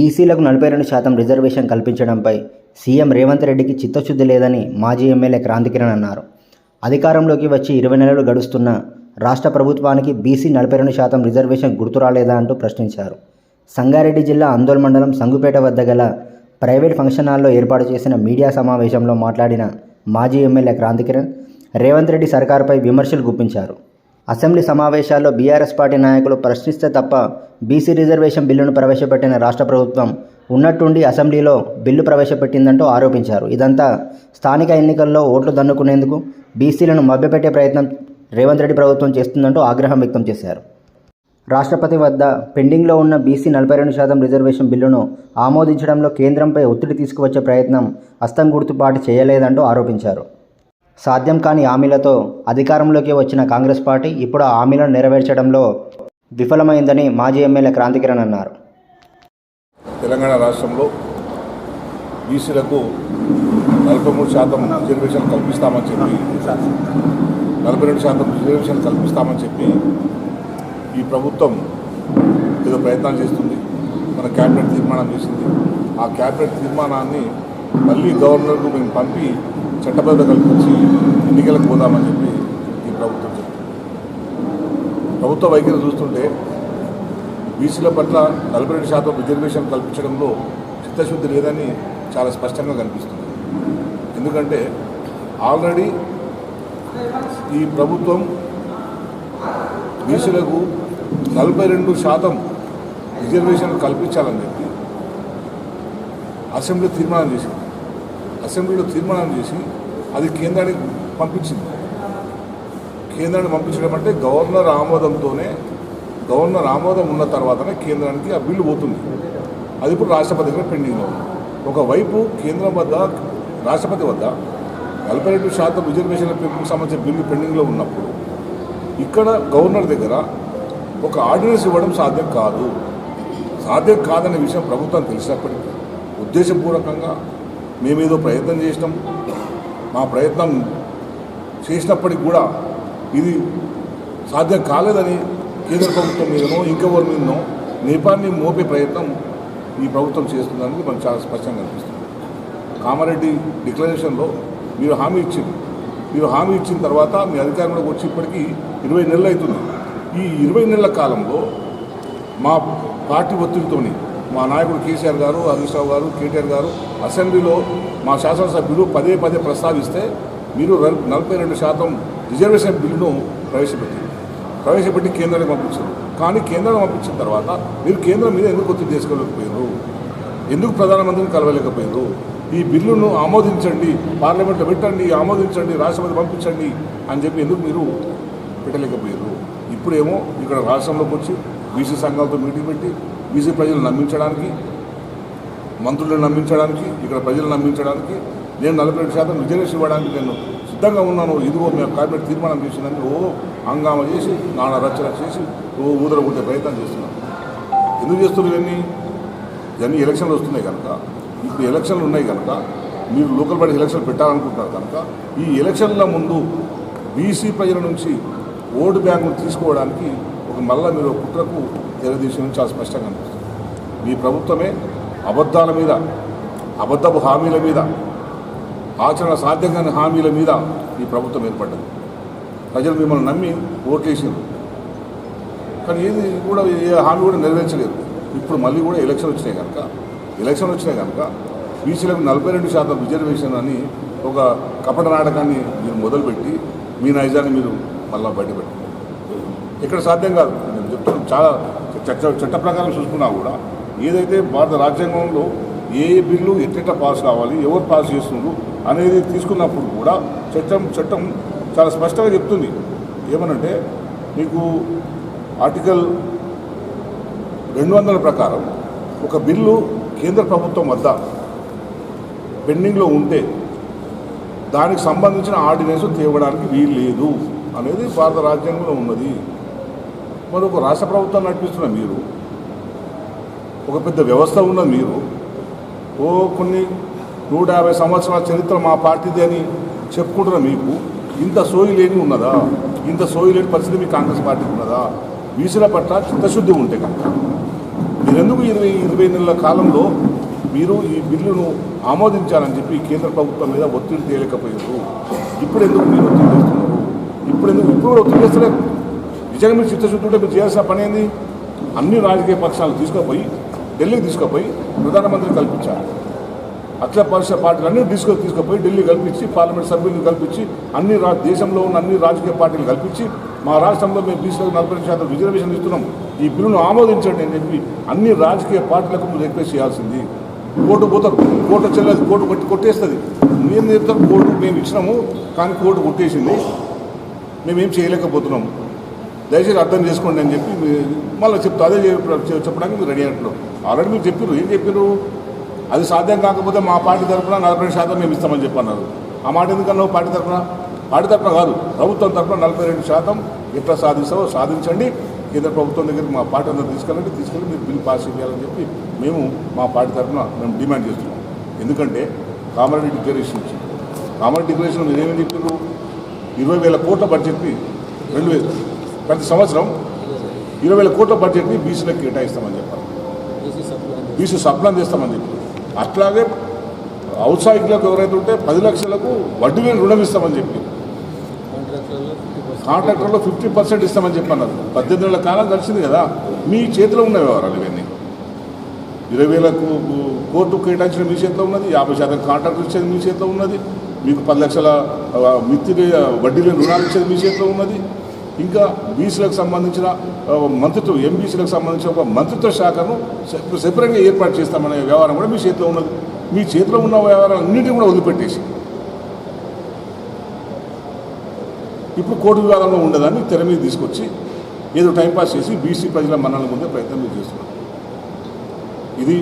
బీసీలకు నలభై రెండు శాతం రిజర్వేషన్ కల్పించడంపై సీఎం రేవంత్ రెడ్డికి చిత్తశుద్ధి లేదని మాజీ ఎమ్మెల్యే క్రాంతికిరణ్ అన్నారు. అధికారంలోకి వచ్చి ఇరవై నెలలు గడుస్తున్న రాష్ట్ర ప్రభుత్వానికి బీసీ నలభై రెండు శాతం రిజర్వేషన్ గుర్తురాలేదా అంటూ ప్రశ్నించారు. సంగారెడ్డి జిల్లా ఆందోళన మండలం సంగుపేట వద్ద గల ప్రైవేట్ ఫంక్షన్ హాల్లో ఏర్పాటు చేసిన మీడియా సమావేశంలో మాట్లాడిన మాజీ ఎమ్మెల్యే క్రాంతికిరణ్ రేవంత్ రెడ్డి సర్కారుపై విమర్శలు గుప్పించారు. అసెంబ్లీ సమావేశాల్లో బీఆర్ఎస్ పార్టీ నాయకులు ప్రశ్నిస్తే తప్ప బీసీ రిజర్వేషన్ బిల్లును ప్రవేశపెట్టిన రాష్ట్ర ప్రభుత్వం ఉన్నట్టుండి అసెంబ్లీలో బిల్లు ప్రవేశపెట్టిందంటూ ఆరోపించారు. ఇదంతా స్థానిక ఎన్నికల్లో ఓట్లు దన్నుకునేందుకు బీసీలను మభ్యపెట్టే ప్రయత్నం రేవంత్ రెడ్డి ప్రభుత్వం చేస్తుందంటూ ఆగ్రహం వ్యక్తం చేశారు. రాష్ట్రపతి వద్ద పెండింగ్లో ఉన్న బీసీ నలభై రెండు శాతం రిజర్వేషన్ బిల్లును ఆమోదించడంలో కేంద్రంపై ఒత్తిడి తీసుకువచ్చే ప్రయత్నం అస్తం గుర్తుపాటు చేయలేదంటూ ఆరోపించారు. సాధ్యం కాని హామీలతో అధికారంలోకి వచ్చిన కాంగ్రెస్ పార్టీ ఇప్పుడు ఆ హామీలను నెరవేర్చడంలో విఫలమైందని మాజీ ఎమ్మెల్యే క్రాంతికిరణ్ అన్నారు. తెలంగాణ రాష్ట్రంలో బీసీలకు నలభై మూడు శాతం రిజర్వేషన్ కల్పిస్తామని చెప్పి నలభై రెండు శాతం రిజర్వేషన్ కల్పిస్తామని చెప్పి ఈ ప్రభుత్వం ఏదో ప్రయత్నం చేస్తుంది మన క్యాబినెట్ తీర్మానం చేసింది. ఆ క్యాబినెట్ తీర్మానాన్ని మళ్ళీ గవర్నర్కు మేము పంపి చట్టబద్ధ కల్పించి ఎన్నికలకు పోదామని చెప్పి ఈ ప్రభుత్వం చెప్తుంది. ప్రభుత్వ వైఖరి చూస్తుంటే బీసీల పట్ల నలభై రెండు శాతం రిజర్వేషన్ కల్పించడంలో చిత్తశుద్ధి లేదని చాలా స్పష్టంగా కనిపిస్తుంది. ఎందుకంటే ఆల్రెడీ ఈ ప్రభుత్వం బీసీలకు నలభై రెండు శాతం రిజర్వేషన్ కల్పించాలని చెప్పి అసెంబ్లీ తీర్మానం చేసింది. అసెంబ్లీలో తీర్మానం చేసి అది కేంద్రానికి పంపించింది. కేంద్రాన్ని పంపించడం అంటే గవర్నర్ ఆమోదంతోనే గవర్నర్ ఆమోదం ఉన్న తర్వాతనే కేంద్రానికి ఆ బిల్లు పోతుంది. అది ఇప్పుడు రాష్ట్రపతి దగ్గర పెండింగ్లో ఉంది. ఒకవైపు కేంద్రం వద్ద రాష్ట్రపతి వద్ద నలభై రెండు శాతం రిజర్వేషన్ల పెంపుకు సంబంధించిన బిల్లు పెండింగ్లో ఉన్నప్పుడు ఇక్కడ గవర్నర్ దగ్గర ఒక ఆర్డినెన్స్ ఇవ్వడం సాధ్యం కాదు. సాధ్యం కాదనే విషయం ప్రభుత్వం తెలిసినప్పటికీ ఉద్దేశపూర్వకంగా మేమేదో ప్రయత్నం చేసినాం. మా ప్రయత్నం చేసినప్పటికి కూడా ఇది సాధ్యం కాలేదని కేంద్ర ప్రభుత్వం మీదనో ఇంకెవరి మీదనో నేపాన్ని మోపే ప్రయత్నం ఈ ప్రభుత్వం చేస్తుందని మనకు చాలా స్పష్టంగా అనిపిస్తుంది. కామారెడ్డి డిక్లరేషన్లో మీరు హామీ ఇచ్చింది. మీరు హామీ ఇచ్చిన తర్వాత మీ అధికారంలోకి వచ్చి ఇప్పటికీ ఇరవై నెలలు అవుతుంది ఈ ఇరవై నెలల కాలంలో మా పార్టీ ఒత్తిడితోని మా నాయకుడు కేసీఆర్ గారు హరీష్ రావు గారు కేటీఆర్ గారు అసెంబ్లీలో మా శాసనసభ్యులు పదే పదే ప్రస్తావిస్తే మీరు నలభై రెండు శాతం రిజర్వేషన్ బిల్లును ప్రవేశపెట్టింది ప్రవేశపెట్టి కేంద్రానికి పంపించారు. కానీ కేంద్రానికి పంపించిన తర్వాత మీరు కేంద్రం మీద ఎందుకు ఒత్తిడి చేసుకోలేకపోయారు? ఎందుకు ప్రధానమంత్రిని కలవలేకపోయారు? ఈ బిల్లును ఆమోదించండి పార్లమెంట్లో పెట్టండి ఆమోదించండి రాష్ట్రపతి పంపించండి అని చెప్పి ఎందుకు మీరు పెట్టలేకపోయారు? ఇప్పుడేమో ఇక్కడ రాష్ట్రంలోకి వచ్చి బీసీ సంఘాలతో మీటింగ్ పెట్టి బీసీ ప్రజలు నమ్మించడానికి మంత్రులను నమ్మించడానికి ఇక్కడ ప్రజలు నమ్మించడానికి నేను నలభై రెండు శాతం రిజర్వేషన్ ఇవ్వడానికి నేను సిద్ధంగా ఉన్నాను. ఇదిగో మేము కార్పొరేట్ తీర్మానం చేసిందని ఓ హంగామా చేసి నానా రచన చేసి ఓ ఊదరగొట్టే ప్రయత్నం చేస్తున్నాను. ఎందుకు చేస్తున్నారు ఇవన్నీ? ఇవన్నీ ఎలక్షన్లు వస్తున్నాయి కనుక. ఇప్పుడు ఎలక్షన్లు ఉన్నాయి కనుక మీరు లోకల్ బాడీ ఎలక్షన్ పెట్టాలనుకుంటున్నారు కనుక ఈ ఎలక్షన్ల ముందు బీసీ ప్రజల నుంచి ఓటు బ్యాంకును తీసుకోవడానికి ఒక మళ్ళీ మీరు కుట్రకు తెలుగుదేశం నుంచి చాలా స్పష్టంగా అనిపిస్తుంది మీ ప్రభుత్వమే అబద్ధాల మీద అబద్ధపు హామీల మీద ఆచరణ సాధ్యం కాని హామీల మీద ఈ ప్రభుత్వం ఏర్పడ్డది. ప్రజలు మిమ్మల్ని నమ్మి ఓట్లేసారు కానీ ఏది కూడా ఏ హామీ కూడా నెరవేర్చలేదు. ఇప్పుడు మళ్ళీ కూడా ఎలక్షన్ వచ్చినాయి కనుక ఎలక్షన్ వచ్చినాయి కనుక బీసీలకు నలభై రెండు శాతం రిజర్వేషన్ అని ఒక కపట నాటకాన్ని మీరు మొదలుపెట్టి మీ నైజాన్ని మీరు మళ్ళీ బయటపెట్టారు ఇక్కడ సాధ్యం కాదు. నేను చెప్తున్నాను చాలా చట్ట చట్ట ప్రకారం చూసుకున్నా కూడా ఏదైతే భారత రాజ్యాంగంలో ఏ బిల్లు ఎట్ట పాస్ కావాలి ఎవరు పాస్ చేస్తున్నారు అనేది తీసుకున్నప్పుడు కూడా చట్టం చట్టం చాలా స్పష్టంగా చెప్తుంది. ఏమనంటే మీకు ఆర్టికల్ రెండు వందల ప్రకారం ఒక బిల్లు కేంద్ర ప్రభుత్వం వద్ద పెండింగ్లో ఉంటే దానికి సంబంధించిన ఆర్డినెన్స్ తేవడానికి వీలు లేదు అనేది భారత రాజ్యాంగంలో ఉన్నది. మరి ఒక రాష్ట్ర ప్రభుత్వం నడిపిస్తున్న మీరు ఒక పెద్ద వ్యవస్థ ఉన్న మీరు ఓ కొన్ని నూట యాభై సంవత్సరాల చరిత్ర మా పార్టీది అని చెప్పుకుంటున్న మీకు ఇంత సోయి లేని ఉన్నదా? ఇంత సోయి లేని పరిస్థితి మీ కాంగ్రెస్ పార్టీకి ఉన్నదా? బీసీల పట్ల చిత్తశుద్ధి ఉంటే కనుక. మీరెందుకు ఇరవై ఇరవై నెలల కాలంలో మీరు ఈ బిల్లును ఆమోదించాలని చెప్పి కేంద్ర ప్రభుత్వం మీద ఒత్తిడి తేలేకపోయారు? ఇప్పుడు ఎందుకు మీరు ఒత్తిడి చేస్తున్నారు? ఇప్పుడు ఎందుకు ఇప్పుడు కూడా ఒత్తిడి చేస్తలేదు నిజంగా మీరు చిత్తశుద్ధి మీరు చేయాల్సిన పని ఏంది? అన్ని రాజకీయ పక్షాలు తీసుకుపోయి ఢిల్లీకి తీసుకుపోయి ప్రధానమంత్రి కల్పించాలి. అఖిల పార్టీలు పార్టీలన్నీ తీసుకు తీసుకుపోయి ఢిల్లీ కల్పించి పార్లమెంట్ సభ్యులను కల్పించి అన్ని రా దేశంలో ఉన్న అన్ని రాజకీయ పార్టీలు కల్పించి మా రాష్ట్రంలో మేము బీసీలకు నలభై శాతం రిజర్వేషన్ ఇస్తున్నాం. ఈ బిల్లును ఆమోదించండి అని చెప్పి అన్ని రాజకీయ పార్టీలకు మీరు రిక్వెస్ట్ చేయాల్సింది. కోర్టు పోతారు. కోర్టు చెల్లదు కోర్టు కొట్టి కొట్టేస్తుంది. మేము చెప్తాం కోర్టు మేము ఇచ్చినాము కానీ కోర్టు కొట్టేసింది. మేమేం చేయలేకపోతున్నాము దయచేసి అర్థం చేసుకోండి అని చెప్పి మళ్ళీ చెప్తా అదే చెప్పడానికి మీరు రెడీ అంటున్నారు ఆల్రెడీ మీరు చెప్పారు ఏం చెప్పారు అది సాధ్యం కాకపోతే మా పార్టీ తరఫున నలభై రెండు శాతం మేము ఇస్తామని చెప్పన్నారు. ఆ మాట ఎందుకన్నా పార్టీ తరఫున? పార్టీ తరఫున కాదు ప్రభుత్వం తరఫున నలభై రెండు శాతం ఎట్లా సాధిస్తావో సాధించండి. కేంద్ర ప్రభుత్వం దగ్గరికి మా పార్టీ అందరూ తీసుకెళ్ళండి తీసుకెళ్ళి మీరు బిల్ పాస్ చేయాలని చెప్పి మేము మా పార్టీ తరఫున మేము డిమాండ్ చేస్తున్నాం. ఎందుకంటే కామారెడ్డి డిక్లరేషన్ ఇచ్చింది. కామారెడ్డి డిక్లరేషన్ నేనేమని చెప్పారు ఇరవై వేల కోట్ల బడ్జెట్ని రెండు వేలు. ప్రతి సంవత్సరం ఇరవై వేల కోట్ల బడ్జెట్ని బీసీలకు కేటాయిస్తామని చెప్పారు. బీసీ సప్లాన్ చేస్తామని చెప్పి అట్లాగే ఔత్సాహికులకు ఎవరైతే ఉంటే పది లక్షలకు వడ్డీ లేని రుణం ఇస్తామని చెప్పి కాంట్రాక్టర్లో ఫిఫ్టీ పర్సెంట్ ఇస్తామని చెప్పన్నారు. పద్దెనిమిది నెలల కాలం గడిచింది కదా మీ చేతిలో ఉన్న వ్యవహారాలు ఇవన్నీ. ఇరవై వేలకు కోర్టు కేటాయించిన మీ చేతిలో ఉన్నది యాభై శాతం కాంట్రాక్టర్ ఇచ్చేది మీ చేతిలో ఉన్నది మీకు పది లక్షల మిత్తి వడ్డీ లేని రుణాలు ఇచ్చేది మీ చేతిలో ఉన్నది. ఇంకా బీసీలకు సంబంధించిన మంత్రిత్వ ఎంబీసీలకు సంబంధించిన ఒక మంత్రిత్వ శాఖను సెపరేట్గా ఏర్పాటు చేస్తామనే వ్యవహారం కూడా మీ చేతిలో ఉన్నది. మీ చేతిలో ఉన్న వ్యవహారాలన్నింటినీ కూడా వదిలిపెట్టేసి. ఇప్పుడు కోర్టు వివాదంలో ఉండదని తెర మీద తీసుకొచ్చి ఏదో టైంపాస్ చేసి బీసీ ప్రజల మన్నల పొందే ప్రయత్నం మీరు చేస్తున్నారు. ఇది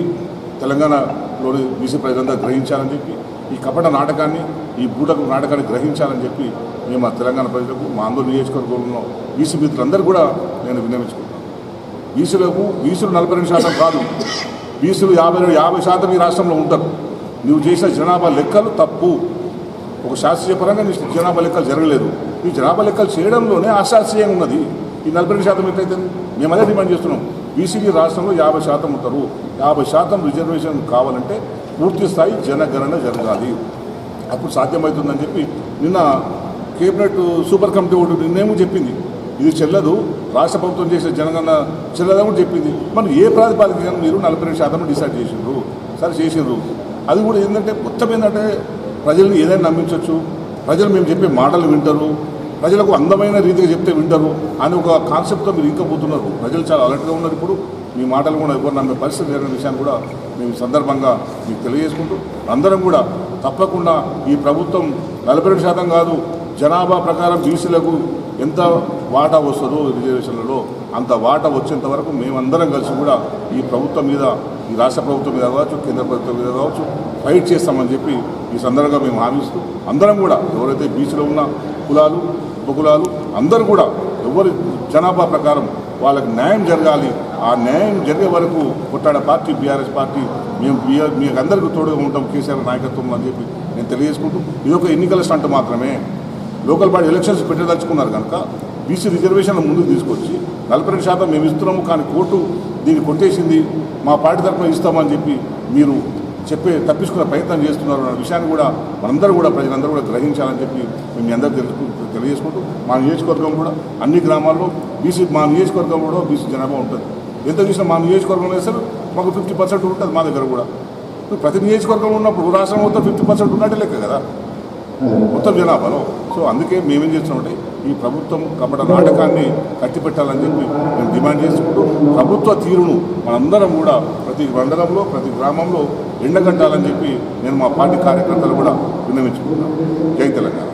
తెలంగాణలోని బీసీ ప్రజలంతా గ్రహించాలని చెప్పి ఈ కపట నాటకాన్ని ఈ బూటకు నాటకాన్ని గ్రహించాలని చెప్పి మేము మా తెలంగాణ ప్రజలకు మా అందరూ నియోజకవర్గంలో బీసీ మిత్రులందరూ కూడా నేను విన్నవించుకుంటాను బీసీలకు బీసీలు నలభై రెండు శాతం కాదు. బీసీలు యాభై యాభై శాతం ఈ రాష్ట్రంలో ఉంటారు. నువ్వు చేసిన జనాభా లెక్కలు తప్పు. ఒక శాస్త్రీయ పరంగా నీ జనాభా లెక్కలు జరగలేదు. ఈ జనాభా లెక్కలు చేయడంలోనే అశాస్త్రీయంగా ఉన్నది. ఈ నలభై రెండు శాతం ఎట్లయితే మేము అదే డిమాండ్ చేస్తున్నాం. బీసీబీ రాష్ట్రంలో యాభై శాతం ఉంటారు. యాభై శాతం రిజర్వేషన్ కావాలంటే పూర్తి స్థాయి జనగణన జరగాలి. అప్పుడు సాధ్యమవుతుందని చెప్పి నిన్న కేబినెట్ సూపర్ కమిటీ ఒకటి నిర్ణయం చెప్పింది. ఇది చెల్లదు రాష్ట్ర ప్రభుత్వం చేసే జనగణన చెల్లదని కూడా చెప్పింది. మరి ఏ ప్రాతిపాదికన మీరు నలభై రెండు శాతం డిసైడ్ చేసిండ్రు. సరే చేసిండ్రు. అది కూడా ఏంటంటే మొత్తం ఏంటంటే ప్రజల్ని ఏదైనా నమ్మించవచ్చు ప్రజలు మేము చెప్పే మాటలు వింటారు. ప్రజలకు అందమైన రీతిగా చెప్తే వింటారు అని ఒక కాన్సెప్ట్తో మీరు ఇంకా పోతున్నారు. ప్రజలు చాలా అలర్ట్గా ఉన్నారు ఇప్పుడు. మీ మాటలు కూడా ఎవరు నమ్మే పరిస్థితి లేని విషయాన్ని కూడా మేము సందర్భంగా మీకు తెలియజేసుకుంటూ అందరం కూడా తప్పకుండా ఈ ప్రభుత్వం నలభై రెండు శాతం కాదు జనాభా ప్రకారం బీసీలకు ఎంత వాటా వస్తుందో రిజర్వేషన్లలో అంత వాటా వచ్చేంత వరకు మేమందరం కలిసి కూడా ఈ ప్రభుత్వం మీద ఈ రాష్ట్ర ప్రభుత్వం మీద కావచ్చు కేంద్ర ప్రభుత్వం మీద కావచ్చు ఫైట్ చేస్తామని చెప్పి ఈ సందర్భంగా మేము హామీస్తూ అందరం కూడా ఎవరైతే బీచ్లో ఉన్న కులాలు ఉపకులాలు అందరూ కూడా ఎవరి జనాభా ప్రకారం వాళ్ళకి న్యాయం జరగాలి. ఆ న్యాయం జరిగే వరకు కొట్టాడ పార్టీ బీఆర్ఎస్ పార్టీ మేము బీఆర్ మీకు అందరికీ తోడుగా ఉంటాం కేసీఆర్ నాయకత్వం అని చెప్పి నేను తెలియజేసుకుంటూ ఇది ఒక ఎన్నికల స్టంట్ మాత్రమే. లోకల్ బాడీ ఎలక్షన్స్ పెట్టదలుచుకున్నారు కనుక బీసీ రిజర్వేషన్లు ముందుకు తీసుకొచ్చి నలభై రెండు శాతం మేము ఇస్తున్నాము కానీ కోర్టు దీన్ని కొట్టేసింది మా పార్టీ తరఫున ఇస్తామని చెప్పి మీరు చెప్పే తప్పించుకునే ప్రయత్నం చేస్తున్నారు అన్న విషయాన్ని కూడా మనందరూ కూడా ప్రజలందరూ కూడా గ్రహించాలని చెప్పి మేము మీ అందరూ తెలుసు తెలియజేసుకుంటూ మా నియోజకవర్గం కూడా అన్ని గ్రామాల్లో బీసీ మా నియోజకవర్గం కూడా బీసీ జనాభా ఉంటుంది. ఎంత చూసినా మా నియోజకవర్గంలో వేస్తారు మాకు ఫిఫ్టీ పర్సెంట్ ఉంటుంది మా దగ్గర కూడా. ఇప్పుడు ప్రతి నియోజకవర్గంలో ఉన్నప్పుడు రాష్ట్రం మొత్తం ఫిఫ్టీ పర్సెంట్ ఉన్నట్టే లెక్క కదా? మొత్తం జనాభాలో. సో అందుకే మేమేం చేస్తున్నామంటే ఈ ప్రభుత్వం కపట నాటకాన్ని కట్టిపెట్టాలని చెప్పి మేము డిమాండ్ చేసుకుంటూ ప్రభుత్వ తీరును మనందరం కూడా ప్రతి మండలంలో ప్రతి గ్రామంలో ఎండగట్టాలని చెప్పి నేను మా పార్టీ కార్యకర్తలు కూడా విన్నవించుకుంటున్నాను జై తెలంగాణ.